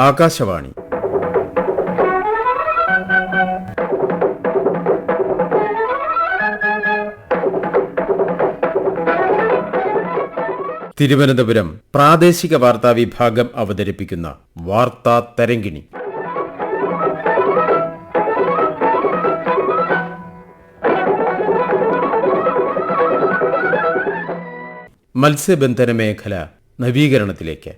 ആകാശവാണി. തിരുവനന്തപുരം പ്രാദേശിക വാർത്താ വിഭാഗം അവതരിപ്പിക്കുന്ന വാർത്താ തരങ്കിണി മത്സ്യബന്ധന മേഖല നവീകരണത്തിലേക്ക്.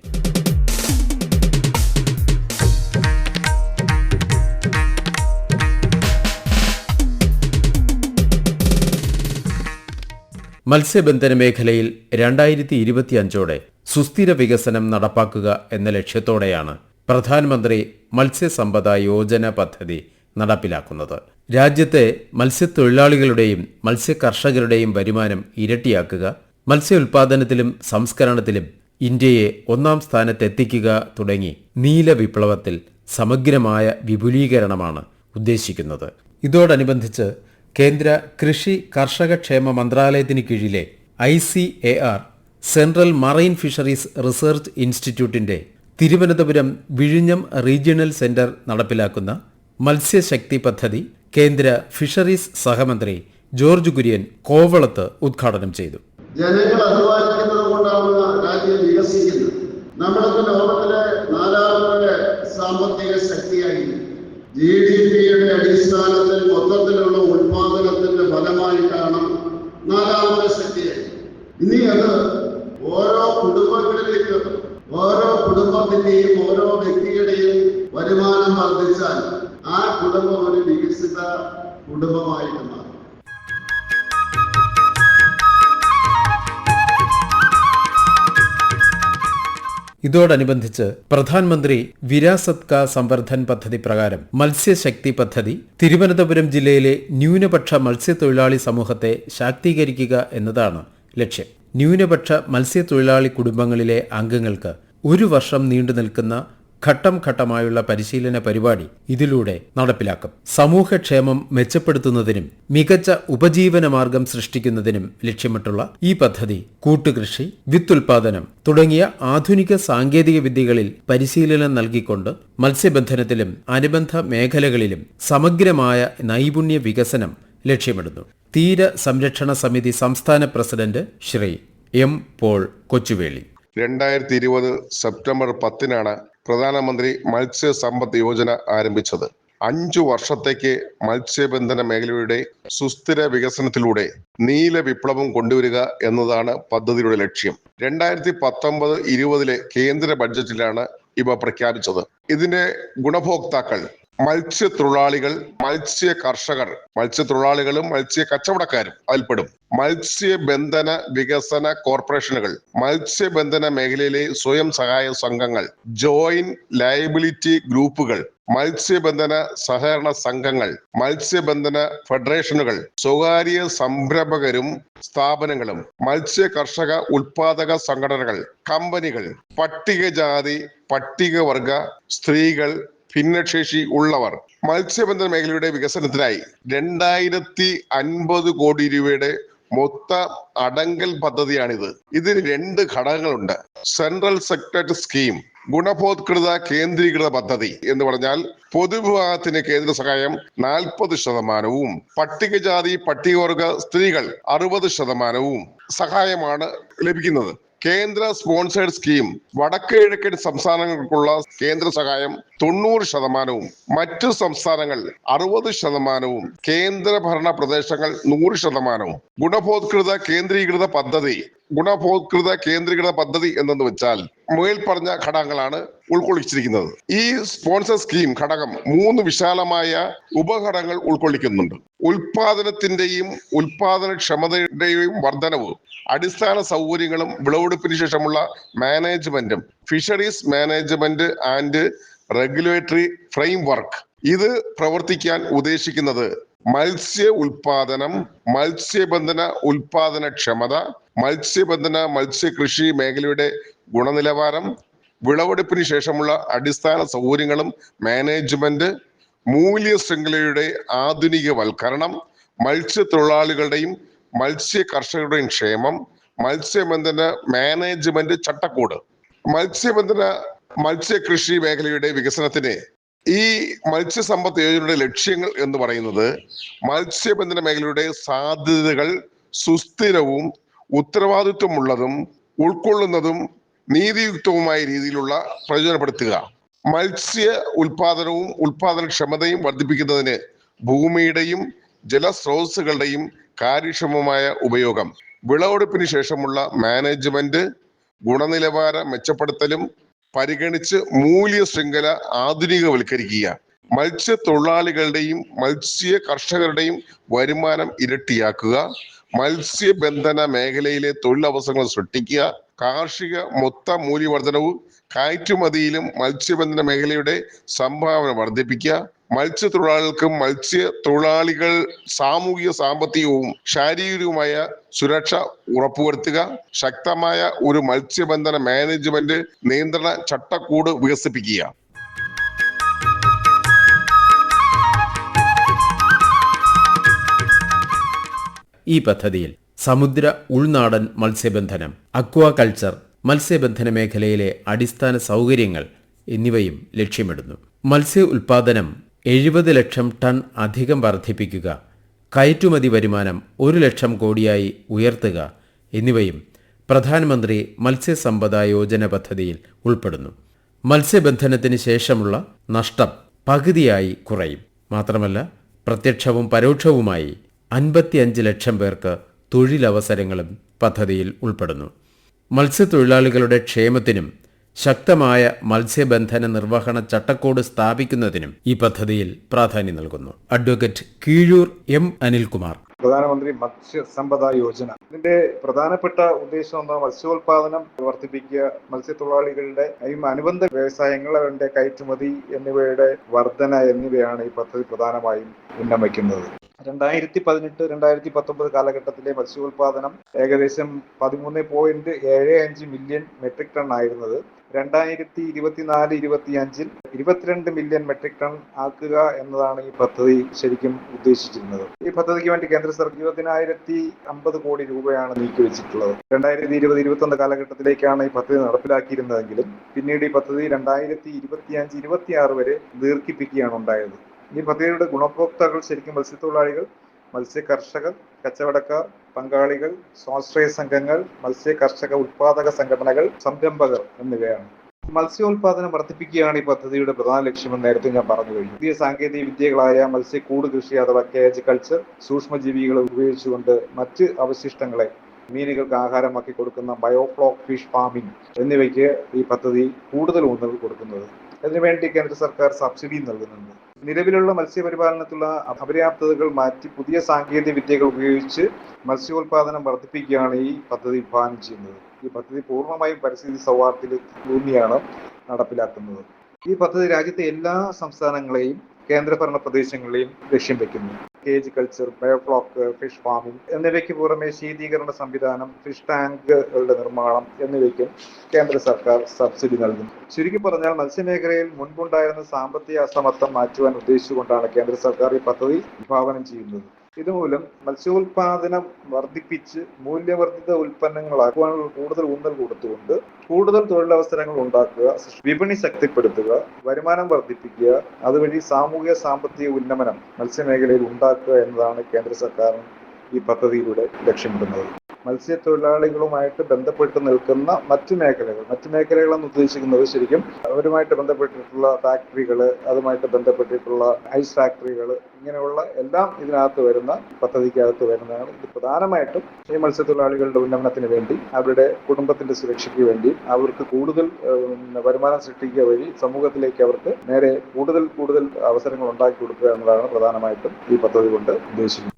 മത്സ്യബന്ധന മേഖലയിൽ രണ്ടായിരത്തി ഇരുപത്തിയഞ്ചോടെ സുസ്ഥിര വികസനം നടപ്പാക്കുക എന്ന ലക്ഷ്യത്തോടെയാണ് പ്രധാനമന്ത്രി മത്സ്യസമ്പദ യോജന പദ്ധതി നടപ്പിലാക്കുന്നത്. രാജ്യത്തെ മത്സ്യത്തൊഴിലാളികളുടെയും മത്സ്യകർഷകരുടെയും വരുമാനം ഇരട്ടിയാക്കുക മത്സ്യ ഉൽപാദനത്തിലും സംസ്കരണത്തിലും ഇന്ത്യയെ ഒന്നാം സ്ഥാനത്തെത്തിക്കുക തുടങ്ങി നീല വിപ്ലവത്തിൽ സമഗ്രമായ വിപുലീകരണമാണ് ഉദ്ദേശിക്കുന്നത്. ഇതോടനുബന്ധിച്ച് കേന്ദ്ര കൃഷി കർഷക ക്ഷേമ മന്ത്രാലയത്തിന് കീഴിലെ I C A R central marine fisheries research ഇൻസ്റ്റിറ്റ്യൂട്ടിന്റെ തിരുവനന്തപുരം വിഴിഞ്ഞം റീജിയണൽ സെന്റർ നടപ്പിലാക്കുന്ന മത്സ്യശക്തി പദ്ധതി കേന്ദ്ര ഫിഷറീസ് സഹമന്ത്രി ജോർജ് കുര്യൻ കോവളത്ത് ഉദ്ഘാടനം ചെയ്തു. ജനങ്ങൾ അധ്വാനിക്കുന്നത് കൊണ്ടാണ് രാജ്യം വികസിക്കുന്നത്. നമ്മളൊക്കെ ലോകത്തിലെ നാലാമത്തെ സാമ്പത്തിക ശക്തിയായി ജി ഡി പിയുടെ അടിസ്ഥാനത്തിൽ മൊത്തത്തിലുള്ള ഉത്പാദനത്തിന്റെ ഫലമായിട്ടാണ് നാലാമത്തെ ശക്തിയായി. ഇനി അത് ഓരോ കുടുംബങ്ങളിലേക്ക് ഓരോ കുടുംബത്തിന്റെയും ഓരോ വ്യക്തിയുടെയും വരുമാനം വർദ്ധിച്ചാൽ ആ കുടുംബം ഒരു വികസിത കുടുംബമായിട്ട് മാറും. ഇതോടനുബന്ധിച്ച് പ്രധാനമന്ത്രി വിരാസത് കാ സംവർദ്ധൻ പദ്ധതി പ്രകാരം മത്സ്യശക്തി പദ്ധതി തിരുവനന്തപുരം ജില്ലയിലെ ന്യൂനപക്ഷ മത്സ്യത്തൊഴിലാളി സമൂഹത്തെ ശാക്തീകരിക്കുക എന്നതാണ് ലക്ഷ്യം. ന്യൂനപക്ഷ മത്സ്യത്തൊഴിലാളി കുടുംബങ്ങളിലെ അംഗങ്ങൾക്ക് ഒരു വർഷം നീണ്ടു നിൽക്കുന്ന ഘട്ടം ഘട്ടമായുള്ള പരിശീലന പരിപാടി ഇതിലൂടെ നടപ്പിലാക്കും. സമൂഹക്ഷേമം മെച്ചപ്പെടുത്തുന്നതിനും മികച്ച ഉപജീവന മാർഗം സൃഷ്ടിക്കുന്നതിനും ലക്ഷ്യമിട്ടുള്ള ഈ പദ്ധതി കൂട്ടുകൃഷി വിത്തുൽപാദനം തുടങ്ങിയ ആധുനിക സാങ്കേതിക വിദ്യകളിൽ പരിശീലനം നൽകിക്കൊണ്ട് മത്സ്യബന്ധനത്തിലും അനുബന്ധ മേഖലകളിലും സമഗ്രമായ നൈപുണ്യ വികസനം ലക്ഷ്യമിടുന്നു. തീര സംരക്ഷണ സമിതി സംസ്ഥാന president Shri M Paul Kochuveli. രണ്ടായിരത്തി ഇരുപത് സെപ്റ്റംബർ പത്തിനാണ് പ്രധാനമന്ത്രി മത്സ്യ സമ്പത്ത് യോജന ആരംഭിച്ചത്. അഞ്ചു വർഷത്തേക്ക് മത്സ്യബന്ധന മേഖലയുടെ സുസ്ഥിര വികസനത്തിലൂടെ നീല വിപ്ലവം കൊണ്ടുവരിക എന്നതാണ് പദ്ധതിയുടെ ലക്ഷ്യം. രണ്ടായിരത്തി പത്തൊമ്പത് ഇരുപതിലെ കേന്ദ്ര ബഡ്ജറ്റിലാണ് ഇവ പ്രഖ്യാപിച്ചത്. ഇതിന്റെ ഗുണഭോക്താക്കൾ മത്സ്യത്തൊഴിലാളികൾ മത്സ്യ കർഷകർ. മത്സ്യത്തൊഴിലാളികളും മത്സ്യ കച്ചവടക്കാരും അതിൽപ്പെടും. മത്സ്യബന്ധന വികസന കോർപ്പറേഷനുകൾ മത്സ്യബന്ധന മേഖലയിലെ സ്വയം സഹായ സംഘങ്ങൾ ജോയിന്റ് ലയബിലിറ്റി ഗ്രൂപ്പുകൾ മത്സ്യബന്ധന സഹകരണ സംഘങ്ങൾ മത്സ്യബന്ധന ഫെഡറേഷനുകൾ സ്വകാര്യ സംരംഭകരും സ്ഥാപനങ്ങളും മത്സ്യ കർഷക ഉൽപാദക സംഘടനകൾ കമ്പനികൾ പട്ടികജാതി പട്ടികവർഗ സ്ത്രീകൾ ഭിന്നശേഷി ഉള്ളവർ മത്സ്യബന്ധന മേഖലയുടെ വികസനത്തിനായി രണ്ടായിരത്തി അൻപത് കോടി രൂപയുടെ മൊത്ത അടങ്കൽ പദ്ധതിയാണിത്. ഇതിന് രണ്ട് ഘടകങ്ങളുണ്ട്. സെൻട്രൽ സെക്ടർ സ്കീം ഗുണബോധകൃത കേന്ദ്രീകൃത പദ്ധതി എന്ന് പറഞ്ഞാൽ പൊതുവിഭാഗത്തിന് കേന്ദ്ര സഹായം നാൽപ്പത് ശതമാനവും പട്ടികജാതി പട്ടികവർഗ സ്ത്രീകൾ അറുപത് ശതമാനവും സഹായമാണ് ലഭിക്കുന്നത്. കേന്ദ്ര സ്പോൺസേഡ് സ്കീം വടക്ക് കിഴക്കൻ സംസ്ഥാനങ്ങൾക്കുള്ള കേന്ദ്ര സഹായം തൊണ്ണൂറ് ശതമാനവും. മറ്റു സംസ്ഥാനങ്ങൾ അറുപത് ശതമാനവും. കേന്ദ്ര ഭരണ പ്രദേശങ്ങൾ നൂറ് ശതമാനവും. ഗുണഭോത്കൃത കേന്ദ്രീകൃത പദ്ധതി ഗുണബോധകൃത കേന്ദ്രീകൃത പദ്ധതി എന്തെന്ന് വെച്ചാൽ മുകളിൽ പറഞ്ഞ ഘടകങ്ങളാണ് ഉൾക്കൊള്ളിച്ചിരിക്കുന്നത്. ഈ സ്പോൺസർ സ്കീം ഘടകം മൂന്ന് വിശാലമായ ഉപഘടകങ്ങൾ ഉൾക്കൊള്ളിക്കുന്നുണ്ട്. ഉൽപാദനത്തിന്റെയും ഉൽപാദനക്ഷമതയുടെയും വർധനവ് അടിസ്ഥാന സൗകര്യങ്ങളും വിളവെടുപ്പിന് ശേഷമുള്ള മാനേജ്മെന്റും fisheries management and regulatory framework ഇത് പ്രവർത്തിക്കാൻ ഉദ്ദേശിക്കുന്നത് മത്സ്യ ഉൽപാദനം മത്സ്യബന്ധന ഉൽപാദനക്ഷമത മത്സ്യബന്ധന മത്സ്യകൃഷി മേഖലയുടെ ഗുണനിലവാരം വിളവെടുപ്പിന് ശേഷമുള്ള അടിസ്ഥാന സൗകര്യങ്ങളും മാനേജ്മെന്റ് മൂല്യ ശൃംഖലയുടെ ആധുനികവൽക്കരണം മത്സ്യത്തൊഴിലാളികളുടെയും മത്സ്യ കർഷകരുടെയും ക്ഷേമം മത്സ്യബന്ധന മാനേജ്മെന്റ് ചട്ടക്കൂട്. മത്സ്യബന്ധന മത്സ്യകൃഷി മേഖലയുടെ വികസനത്തിന് ഈ മത്സ്യസമ്പത്ത് യോജനയുടെ ലക്ഷ്യങ്ങൾ എന്ന് പറയുന്നത് മത്സ്യബന്ധന മേഖലയുടെ സാധ്യതകൾ സുസ്ഥിരവും ഉത്തരവാദിത്വമുള്ളതും ഉൾക്കൊള്ളുന്നതും നീതിയുക്തവുമായ രീതിയിലുള്ള പ്രയോജനപ്പെടുത്തുക. മത്സ്യ ഉൽപാദനവും ഉൽപാദനക്ഷമതയും വർദ്ധിപ്പിക്കുന്നതിന് ഭൂമിയുടെയും ജലസ്രോതസ്സുകളുടെയും കാര്യക്ഷമമായ ഉപയോഗം. വിളവെടുപ്പിന് ശേഷമുള്ള മാനേജ്മെന്റ് ഗുണനിലവാര മെച്ചപ്പെടുത്തലും പരിഗണിച്ച് മൂല്യ ശൃംഖല ആധുനികവൽക്കരിക്കുക. മത്സ്യത്തൊഴിലാളികളുടെയും മത്സ്യ കർഷകരുടെയും വരുമാനം ഇരട്ടിയാക്കുക. മത്സ്യബന്ധന മേഖലയിലെ തൊഴിലവസരങ്ങൾ സൃഷ്ടിക്കുക കാർഷിക മൊത്ത മൂല്യവർദ്ധനവും കയറ്റുമതിയിലും മത്സ്യബന്ധന മേഖലയുടെ സംഭാവന വർദ്ധിപ്പിക്കുക. മത്സ്യത്തൊഴിലാളികൾക്കും മത്സ്യ തൊഴിലാളികൾ സാമൂഹിക സാമ്പത്തികവും ശാരീരികവുമായ സുരക്ഷ ഉറപ്പുവരുത്തുക. ശക്തമായ ഒരു മത്സ്യബന്ധന മാനേജ്മെന്റ് നിയന്ത്രണ ചട്ടക്കൂട് വികസിപ്പിക്കുക. ഈ പദ്ധതിയിൽ സമുദ്ര ഉൾനാടൻ മത്സ്യബന്ധനം അക്വാകൾച്ചർ മത്സ്യബന്ധന മേഖലയിലെ അടിസ്ഥാന സൗകര്യങ്ങൾ എന്നിവയും ലക്ഷ്യമിടുന്നു. മത്സ്യ ഉൽപാദനം എഴുപത് ലക്ഷം ടൺ അധികം വർദ്ധിപ്പിക്കുക കയറ്റുമതി വരുമാനം ഒരു ലക്ഷം കോടിയായി ഉയർത്തുക എന്നിവയും പ്രധാനമന്ത്രി മത്സ്യസമ്പദ യോജന പദ്ധതിയിൽ ഉൾപ്പെടുന്നു. മത്സ്യബന്ധനത്തിന് ശേഷമുള്ള നഷ്ടം പകുതിയായി കുറയും. മാത്രമല്ല പ്രത്യക്ഷവും പരോക്ഷവുമായി അൻപത്തിയഞ്ച് ലക്ഷം പേർക്ക് തൊഴിലവസരങ്ങളും പദ്ധതിയിൽ ഉൾപ്പെടുന്നു. മത്സ്യത്തൊഴിലാളികളുടെ ക്ഷേമത്തിനും ശക്തമായ മത്സ്യബന്ധന നിർവഹണ ചട്ടക്കൂട് സ്ഥാപിക്കുന്നതിനും ഈ പദ്ധതിയിൽ പ്രാധാന്യം നൽകുന്നു. Advocate Keezhoor M Anilkumar. പ്രധാനമന്ത്രി മത്സ്യ സമ്പദ യോജന. ഇതിന്റെ പ്രധാനപ്പെട്ട ഉദ്ദേശം എന്താ? മത്സ്യോത്പാദനം വർദ്ധിപ്പിക്കുക മത്സ്യത്തൊഴിലാളികളുടെ അനുബന്ധ വ്യവസായങ്ങളുടെ കയറ്റുമതി എന്നിവയുടെ വർധന എന്നിവയാണ് ഈ പദ്ധതി പ്രധാനമായും ഉന്നമിക്കുന്നത് രണ്ടായിരത്തി പതിനെട്ട് രണ്ടായിരത്തി പത്തൊമ്പത് കാലഘട്ടത്തിലെ മത്സ്യോൽപാദനം ഏകദേശം പതിമൂന്ന് പോയിന്റ് ഏഴ് അഞ്ച് മില്യൺ മെട്രിക് ടൺ ആയിരുന്നത്. രണ്ടായിരത്തി ഇരുപത്തിനാല് ഇരുപത്തി അഞ്ചിൽ ഇരുപത്തിരണ്ട് മില്യൺ മെട്രിക് ടൺ ആക്കുക എന്നതാണ് ഈ പദ്ധതി ശരിക്കും ഉദ്ദേശിച്ചിരുന്നത്. ഈ പദ്ധതിക്ക് വേണ്ടി കേന്ദ്ര സർക്കാർ ഇരുപതിനായിരത്തി അമ്പത് കോടി രൂപയാണ് നീക്കിവെച്ചിട്ടുള്ളത്. രണ്ടായിരത്തി ഇരുപത് ഇരുപത്തി ഒന്ന് കാലഘട്ടത്തിലേക്കാണ് ഈ പദ്ധതി നടപ്പിലാക്കിയിരുന്നതെങ്കിലും പിന്നീട് ഈ പദ്ധതി രണ്ടായിരത്തി ഇരുപത്തി അഞ്ച് ഇരുപത്തി ആറ് വരെ ദീർഘിപ്പിക്കുകയാണ് ഉണ്ടായത്. ഈ പദ്ധതിയുടെ ഗുണഭോക്താക്കൾ ശരിക്കും മത്സ്യത്തൊഴിലാളികൾ മത്സ്യ കർഷകർ കച്ചവടക്കാർ പങ്കാളികൾ സ്വാശ്രയ സംഘങ്ങൾ മത്സ്യ കർഷക ഉത്പാദക സംഘടനകൾ സംരംഭകർ എന്നിവയാണ്. മത്സ്യോൽപാദനം വർദ്ധിപ്പിക്കുകയാണ് ഈ പദ്ധതിയുടെ പ്രധാന ലക്ഷ്യമെന്ന് നേരത്തെ ഞാൻ പറഞ്ഞു കഴിഞ്ഞു. പുതിയ സാങ്കേതിക വിദ്യകളായ മത്സ്യക്കൂട് കൃഷി അഥവാ കേജ് കൾച്ചർ സൂക്ഷ്മജീവികളെ ഉപയോഗിച്ചുകൊണ്ട് മറ്റ് അവശിഷ്ടങ്ങളെ മീനുകൾക്ക് ആഹാരമാക്കി കൊടുക്കുന്ന ബയോഫ്ലോക്ക് ഫിഷ് ഫാമിംഗ് എന്നിവയ്ക്ക് ഈ പദ്ധതി കൂടുതൽ ഊന്നൽ കൊടുക്കുന്നത്. അതിനുവേണ്ടി കേന്ദ്ര സർക്കാർ സബ്സിഡി നൽകുന്നുണ്ട്. നിലവിലുള്ള മത്സ്യപരിപാലനത്തിലുള്ള അപര്യാപ്തതകൾ മാറ്റി പുതിയ സാങ്കേതിക വിദ്യകൾ ഉപയോഗിച്ച് മത്സ്യോൽപാദനം വർദ്ധിപ്പിക്കുകയാണ് ഈ പദ്ധതി വിഭാവനം ചെയ്യുന്നത്. ഈ പദ്ധതി പൂർണമായും പരിസ്ഥിതി സൗഹാർദ്ദത്തിൽ ഊന്നിയാണ് നടപ്പിലാക്കുന്നത്. ഈ പദ്ധതി രാജ്യത്തെ എല്ലാ സംസ്ഥാനങ്ങളെയും കേന്ദ്രഭരണ പ്രദേശങ്ങളെയും ലക്ഷ്യം വെക്കുന്നു. Cage culture biofloc fish farming എന്നിവയ്ക്ക് പുറമെ ശീതീകരണ സംവിധാനം ഫിഷ് ടാങ്കുകളുടെ നിർമ്മാണം എന്നിവയ്ക്കും കേന്ദ്ര സർക്കാർ സബ്സിഡി നൽകും ചുരുക്കി പറഞ്ഞാൽ മത്സ്യമേഖലയിൽ മുൻപുണ്ടായിരുന്ന സാമ്പത്തിക അസമത്വം മാറ്റുവാൻ ഉദ്ദേശിച്ചുകൊണ്ടാണ് കേന്ദ്ര സർക്കാർ ഈ പദ്ധതി വിഭാവനം ചെയ്യുന്നത്. ഇതുമൂലം മത്സ്യോൽപാദനം വർദ്ധിപ്പിച്ച് മൂല്യവർദ്ധിത ഉൽപ്പന്നങ്ങളാക്കുവാനുള്ള കൂടുതൽ ഊന്നൽ കൊടുത്തുകൊണ്ട് കൂടുതൽ തൊഴിലവസരങ്ങൾ ഉണ്ടാക്കുക വിപണി ശക്തിപ്പെടുത്തുക വരുമാനം വർദ്ധിപ്പിക്കുക അതുവഴി സാമൂഹിക സാമ്പത്തിക ഉന്നമനം മത്സ്യമേഖലയിൽ ഉണ്ടാക്കുക എന്നതാണ് കേന്ദ്ര സർക്കാർ ഈ പദ്ധതിയിലൂടെ ലക്ഷ്യമിടുന്നത്. മത്സ്യത്തൊഴിലാളികളുമായിട്ട് ബന്ധപ്പെട്ട് നിൽക്കുന്ന മറ്റു മേഖലകൾ മറ്റു മേഖലകൾ എന്ന് ഉദ്ദേശിക്കുന്നത് ശരിക്കും അവരുമായിട്ട് ബന്ധപ്പെട്ടിട്ടുള്ള ഫാക്ടറികൾ അതുമായിട്ട് ബന്ധപ്പെട്ടിട്ടുള്ള ഐസ് ഫാക്ടറികൾ ഇങ്ങനെയുള്ള എല്ലാം ഇതിനകത്ത് വരുന്ന പദ്ധതിക്കകത്ത് വരുന്നതാണ്. ഇത് പ്രധാനമായിട്ടും ഈ മത്സ്യത്തൊഴിലാളികളുടെ ഉന്നമനത്തിന് വേണ്ടി അവരുടെ കുടുംബത്തിന്റെ സുരക്ഷയ്ക്ക് വേണ്ടി അവർക്ക് കൂടുതൽ വരുമാനം സൃഷ്ടിക്കുക വഴി സമൂഹത്തിലേക്ക് അവർക്ക് നേരെ കൂടുതൽ കൂടുതൽ അവസരങ്ങൾ ഉണ്ടാക്കി കൊടുക്കുക എന്നതാണ് പ്രധാനമായിട്ടും ഈ പദ്ധതി കൊണ്ട് ഉദ്ദേശിക്കുന്നത്.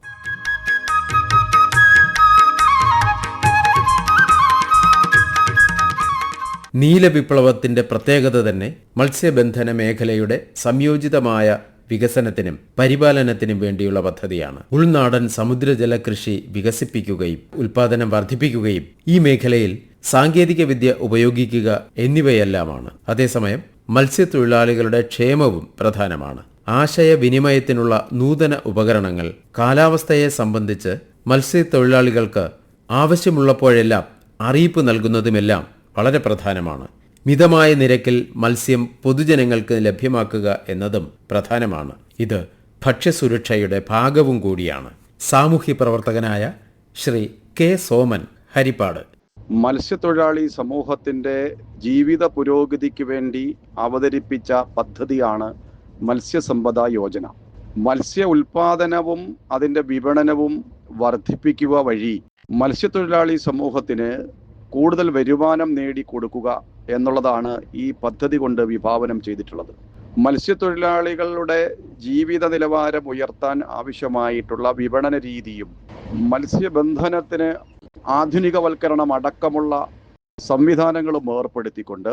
നീലവിപ്ലവത്തിന്റെ പ്രത്യേകത തന്നെ മത്സ്യബന്ധന മേഖലയുടെ സംയോജിതമായ വികസനത്തിനും പരിപാലനത്തിനും വേണ്ടിയുള്ള പദ്ധതിയാണ്. ഉൾനാടൻ സമുദ്രജല കൃഷി വികസിപ്പിക്കുകയും ഉൽപാദനം വർദ്ധിപ്പിക്കുകയും ഈ മേഖലയിൽ സാങ്കേതിക വിദ്യ ഉപയോഗിക്കുക എന്നിവയെല്ലാമാണ്. അതേസമയം മത്സ്യത്തൊഴിലാളികളുടെ ക്ഷേമവും പ്രധാനമാണ്. ആശയവിനിമയത്തിനുള്ള നൂതന ഉപകരണങ്ങൾ കാലാവസ്ഥയെ സംബന്ധിച്ച് മത്സ്യത്തൊഴിലാളികൾക്ക് ആവശ്യമുള്ളപ്പോഴെല്ലാം അറിയിപ്പ് നൽകുന്നതുമെല്ലാം വളരെ പ്രധാനമാണ്. മിതമായ നിരക്കിൽ മത്സ്യം പൊതുജനങ്ങൾക്ക് ലഭ്യമാക്കുക എന്നതും പ്രധാനമാണ്. ഇത് ഭക്ഷ്യസുരക്ഷയുടെ ഭാഗവും കൂടിയാണ്. സാമൂഹ്യ പ്രവർത്തകനായ ശ്രീ കെ സോമൻ ഹരിപ്പാട്. മത്സ്യത്തൊഴിലാളി സമൂഹത്തിന്റെ ജീവിത പുരോഗതിക്ക് വേണ്ടി അവതരിപ്പിച്ച പദ്ധതിയാണ് മത്സ്യസമ്പദ യോജന. മത്സ്യ ഉൽപാദനവും അതിന്റെ വിപണനവും വർദ്ധിപ്പിക്കുക വഴി മത്സ്യത്തൊഴിലാളി സമൂഹത്തിന് കൂടുതൽ വരുമാനം നേടി കൊടുക്കുക എന്നുള്ളതാണ് ഈ പദ്ധതി കൊണ്ട് വിഭാവനം ചെയ്തിട്ടുള്ളത്. മത്സ്യത്തൊഴിലാളികളുടെ ജീവിത നിലവാരം ഉയർത്താൻ ആവശ്യമായിട്ടുള്ള വിപണന രീതിയും മത്സ്യബന്ധനത്തിന് ആധുനികവൽക്കരണം അടക്കമുള്ള സംവിധാനങ്ങളും ഏർപ്പെടുത്തിക്കൊണ്ട്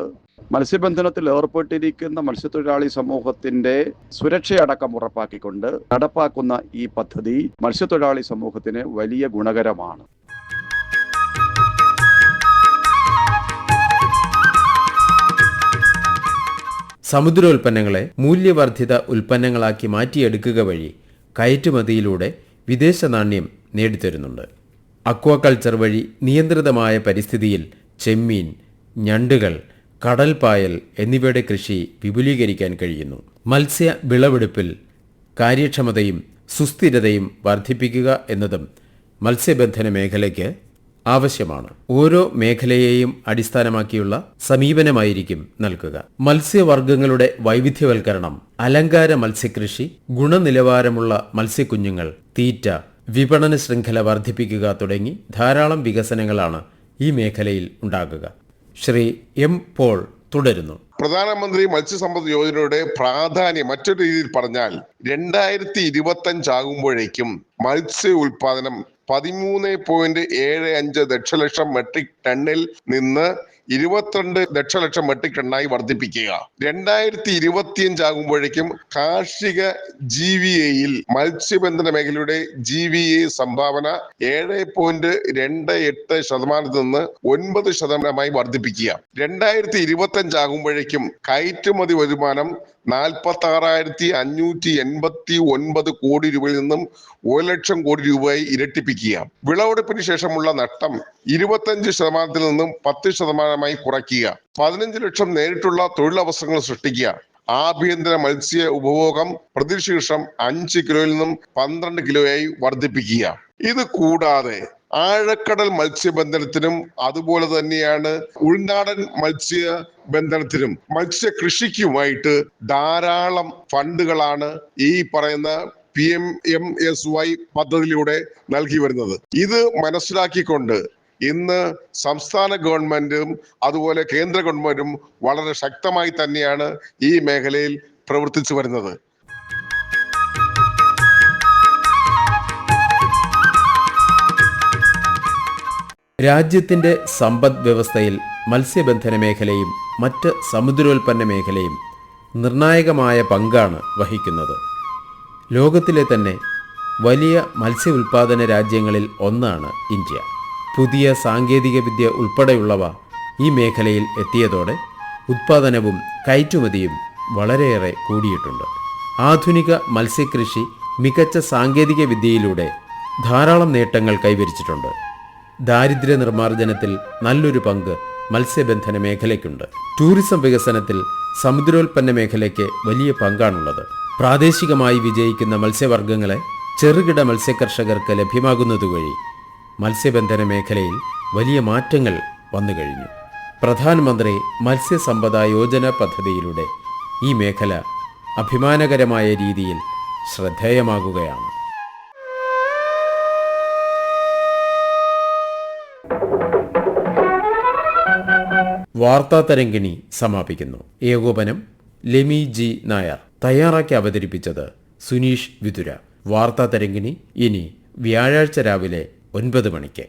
മത്സ്യബന്ധനത്തിൽ ഏർപ്പെട്ടിരിക്കുന്ന മത്സ്യത്തൊഴിലാളി സമൂഹത്തിന്റെ സുരക്ഷയടക്കം ഉറപ്പാക്കിക്കൊണ്ട് നടപ്പാക്കുന്ന ഈ പദ്ധതി മത്സ്യത്തൊഴിലാളി സമൂഹത്തിന് വലിയ ഗുണകരമാണ്. സമുദ്രോൽപ്പന്നങ്ങളെ മൂല്യവർദ്ധിത ഉൽപ്പന്നങ്ങളാക്കി മാറ്റിയെടുക്കുക വഴി കയറ്റുമതിയിലൂടെ വിദേശ നാണ്യം നേടിത്തരുന്നുണ്ട്. അക്വാകൾച്ചർ വഴി നിയന്ത്രിതമായ പരിസ്ഥിതിയിൽ ചെമ്മീൻ ഞണ്ടുകൾ കടൽപായൽ എന്നിവയുടെ കൃഷി വിപുലീകരിക്കാൻ കഴിയുന്നു. മത്സ്യ വിളവെടുപ്പിൽ കാര്യക്ഷമതയും സുസ്ഥിരതയും വർദ്ധിപ്പിക്കുക എന്നതും മത്സ്യബന്ധന മേഖലയ്ക്ക് ആവശ്യമാണ്. ഓരോ മേഖലയെയും അടിസ്ഥാനമാക്കിയുള്ള സമീപനമായിരിക്കും നൽകുക. മത്സ്യവർഗങ്ങളുടെ വൈവിധ്യവൽക്കരണം അലങ്കാര മത്സ്യകൃഷി ഗുണനിലവാരമുള്ള മത്സ്യക്കുഞ്ഞുങ്ങൾ തീറ്റ വിപണന ശൃംഖല വർദ്ധിപ്പിക്കുക തുടങ്ങി ധാരാളം വികസനങ്ങളാണ് ഈ മേഖലയിൽ ഉണ്ടാകുക. ശ്രീ എം പോൾ തുടരുന്നു. പ്രധാനമന്ത്രി മത്സ്യസമ്പദ് യോജനയുടെ പ്രാധാന്യം മറ്റൊരു രീതിയിൽ പറഞ്ഞാൽ രണ്ടായിരത്തി ഇരുപത്തി അഞ്ചാകുമ്പോഴേക്കും മത്സ്യ ഉൽപാദനം പതിമൂന്ന് പോയിന്റ് ഏഴ് അഞ്ച് ദശലക്ഷം മെട്രിക് ടണ്ണിൽ നിന്ന് ഇരുപത്തിരണ്ട് ദശലക്ഷം മെട്രിക് ടണ്ണായി വർദ്ധിപ്പിക്കുക. രണ്ടായിരത്തി ഇരുപത്തിയഞ്ച് ആകുമ്പോഴേക്കും കാർഷിക ജി വി എയിൽ മത്സ്യബന്ധന മേഖലയുടെ ജി വി എ സംഭാവന ഏഴ് പോയിന്റ് രണ്ട് എട്ട് ശതമാനത്തിൽ നിന്ന് ഒൻപത് ശതമാനമായി വർദ്ധിപ്പിക്കുക. രണ്ടായിരത്തി ഇരുപത്തി ആകുമ്പോഴേക്കും കയറ്റുമതി വരുമാനം നാൽപ്പത്തി ആറായിരത്തി അഞ്ഞൂറ്റി എൺപത്തി ഒൻപത് കോടി രൂപയിൽ നിന്നും ഒരു ലക്ഷം കോടി രൂപയായി ഇരട്ടിപ്പിക്കുക. വിളവെടുപ്പിന് ശേഷമുള്ള നഷ്ടം ഇരുപത്തഞ്ച് ശതമാനത്തിൽ നിന്നും പത്ത് ശതമാനമായി കുറയ്ക്കുക. പതിനഞ്ച് ലക്ഷം നേരിട്ടുള്ള തൊഴിലവസരങ്ങൾ സൃഷ്ടിക്കുക. ആഭ്യന്തര മത്സ്യ ഉപഭോഗം പ്രതിശീർഷം അഞ്ച് കിലോയിൽ നിന്നും പന്ത്രണ്ട് കിലോയായി വർദ്ധിപ്പിക്കുക. ഇത് കൂടാതെ ആഴക്കടൽ മത്സ്യബന്ധനത്തിനും അതുപോലെ തന്നെയാണ് ഉൾനാടൻ മത്സ്യ ബന്ധനത്തിനും മത്സ്യ കൃഷിക്കുമായിട്ട് ധാരാളം ഫണ്ടുകളാണ് ഈ പറയുന്ന P M M S Y പദ്ധതിയിലൂടെ നൽകി വരുന്നത്. ഇത് മനസ്സിലാക്കിക്കൊണ്ട് ഇന്ന് സംസ്ഥാന ഗവൺമെന്റും അതുപോലെ കേന്ദ്ര ഗവൺമെന്റും വളരെ ശക്തമായി തന്നെയാണ് ഈ മേഖലയിൽ പ്രവർത്തിച്ചു വരുന്നത്. രാജ്യത്തിന്റെ സമ്പദ് വ്യവസ്ഥയിൽ മത്സ്യബന്ധന മേഖലയും മറ്റ് സമുദ്രോൽപ്പന്ന മേഖലയും നിർണായകമായ പങ്കാണ് വഹിക്കുന്നത്. ലോകത്തിലെ തന്നെ വലിയ മത്സ്യ ഉൽപാദന രാജ്യങ്ങളിൽ ഒന്നാണ് ഇന്ത്യ. പുതിയ സാങ്കേതികവിദ്യ ഉൾപ്പെടെയുള്ളവ ഈ മേഖലയിൽ എത്തിയതോടെ ഉത്പാദനവും കയറ്റുമതിയും വളരെയേറെ കൂടിയിട്ടുണ്ട്. ആധുനിക മത്സ്യകൃഷി മികച്ച സാങ്കേതിക വിദ്യയിലൂടെ ധാരാളം നേട്ടങ്ങൾ കൈവരിച്ചിട്ടുണ്ട്. ദാരിദ്ര്യ നിർമ്മാർജനത്തിൽ നല്ലൊരു പങ്ക് മത്സ്യബന്ധന മേഖലയ്ക്കുണ്ട്. ടൂറിസം വികസനത്തിൽ സമുദ്രോൽപ്പന്ന മേഖലയ്ക്ക് വലിയ പങ്കാണുള്ളത്. പ്രാദേശികമായി വിജയിക്കുന്ന മത്സ്യവർഗങ്ങളെ ചെറുകിട മത്സ്യകർഷകർക്ക് ലഭ്യമാകുന്നതുവഴി മത്സ്യബന്ധന മേഖലയിൽ വലിയ മാറ്റങ്ങൾ വന്നു കഴിഞ്ഞു. പ്രധാനമന്ത്രി മത്സ്യസമ്പദ യോജന പദ്ധതിയിലൂടെ ഈ മേഖല അഭിമാനകരമായ രീതിയിൽ ശ്രദ്ധേയമാകുകയാണ്. വാർത്താ തരംഗിണി സമാപിക്കുന്നു. ഏകോപനം ലെമി ജി നായർ. തയ്യാറാക്കി അവതരിപ്പിച്ചത് സുനീഷ് വിതുര. വാർത്താ തരംഗിണി ഇനി വ്യാഴാഴ്ച രാവിലെ ഒൻപത് മണിക്ക്.